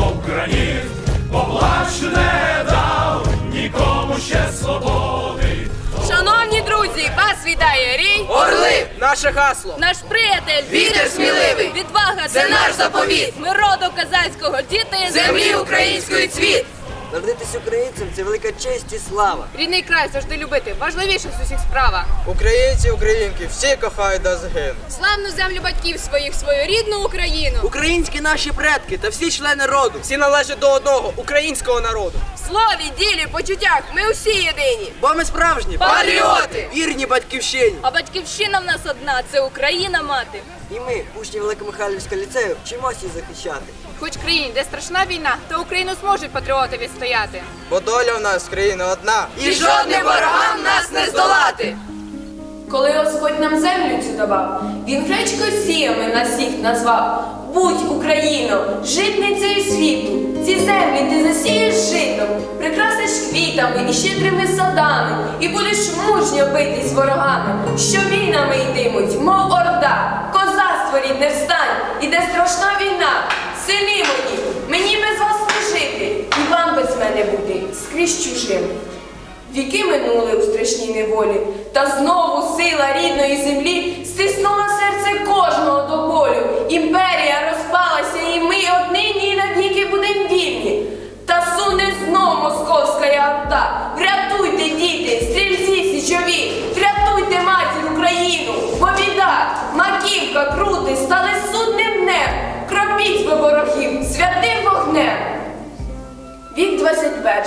мов граніт, поплач не дав нікому ще свободи. Шановні друзі, вас вітає рій! Орли! Наше гасло! Наш приятель! Вітер сміливий! Відвага Це наш заповіт! Ми роду козацького діти Землі української цвіт! Народитись українцем це велика честь і слава. Рідний край завжди любити. Важливіше з усіх справа. Українці, українки, всі кохають до згину. Славну землю батьків своїх, свою рідну Україну. Українські наші предки та всі члени роду. Всі належать до одного українського народу. В слові, ділі, почуттях ми усі єдині. Бо ми справжні Патріоти! вірні батьківщині. А батьківщина в нас одна це Україна мати. І ми, учні Великомихайлівського ліцею, вчимося її захищати. Хоч в країні, де страшна війна, то Україну зможуть патріоти відстояти. Бо доля в нас країна одна. І жодним ворогам нас не здолати! Коли Господь нам землю цю давав, він гречкою сіями нас всіх назвав. Будь Україно, житницею світу, ці землі ти засієш житом, прикрасиш квітами і щедрими садами, і будеш мужньо битись ворогами, що війнами йтимуть, мов орда, козацтво рідне встань, іде страшна війна, сини мої, мені без вас не жити, і вам без мене бути скрізь чужим. Віки минули у страшній неволі, та знову сила рідної землі стиснула серце кожного до болю. Імперія розпалася, і ми однині і навіки будем вільні. Та суне знов московська орда. Врятуйте, діти, стрільці січові, врятуйте матір Україну, бо маківка, крути стали судним днем. Кропіть ви ворогів святим вогнем. Вік 21.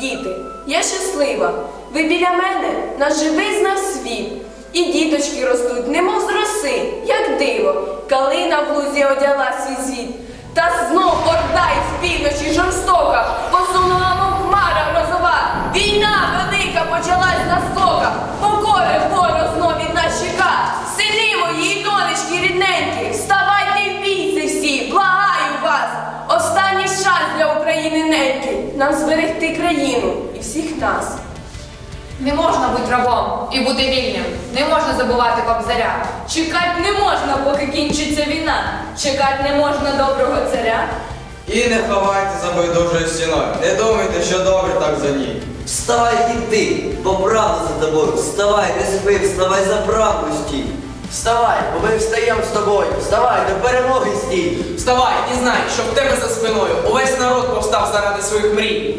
Діти, я щаслива. Ви біля мене наш знав світ. І діточки ростуть, немов з роси, як диво. Калина в лузі одяла свій світ. Та знов орда із півночі жорстока посунула, мов хмара грозова. Війна велика почалась на скоках. Покори ворог знов від нас чека. Сини мої донечки рідненькі, вставайте і бійте всі, благаю вас. Останній шанс для України неньки нам зберегти країну і всіх нас. Не можна бути рабом і бути вільним. Не можна забувати кобзаря. Чекать не можна, поки кінчиться війна. Чекать не можна доброго царя. І не ховайте за байдужою стіною. Не думайте, що добре так за ній. Вставай іди, бо правда за тобою. Вставай, не спи, вставай за правду стій. Вставай, бо ми встаємо з тобою. Вставай, до перемоги стій. Вставай і знай, що в тебе за спиною увесь народ повстав заради своїх мрій.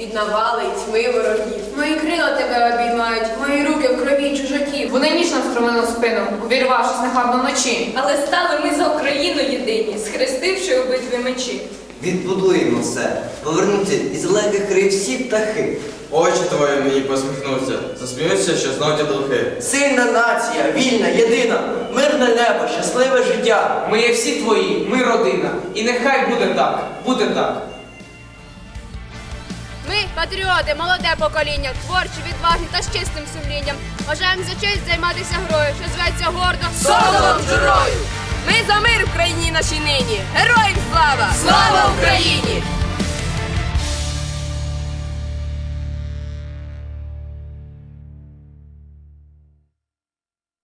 від навали й тьми ворогів. Мої крила тебе обіймають, мої руки в крові чужаків. Вони ніж нам стромили спину, увірвавшись нахабно вночі. Але стали ми за Україну єдині, схрестивши у битві мечі. Відбудуємо все. Повернуться із легких крив всі птахи. Очі твої мені посміхнуться. Засміються, що знов духи. Сильна нація, вільна, єдина, мирне небо, щасливе життя. Ми є всі твої, ми родина. І нехай буде так, буде так. Патріоти, молоде покоління, творчі, відважні та з чистим сумлінням. Бажаємо за честь займатися грою, що зветься гордо Солодом герою! Ми за мир в країні нашій нині. Героям слава! Слава Україні!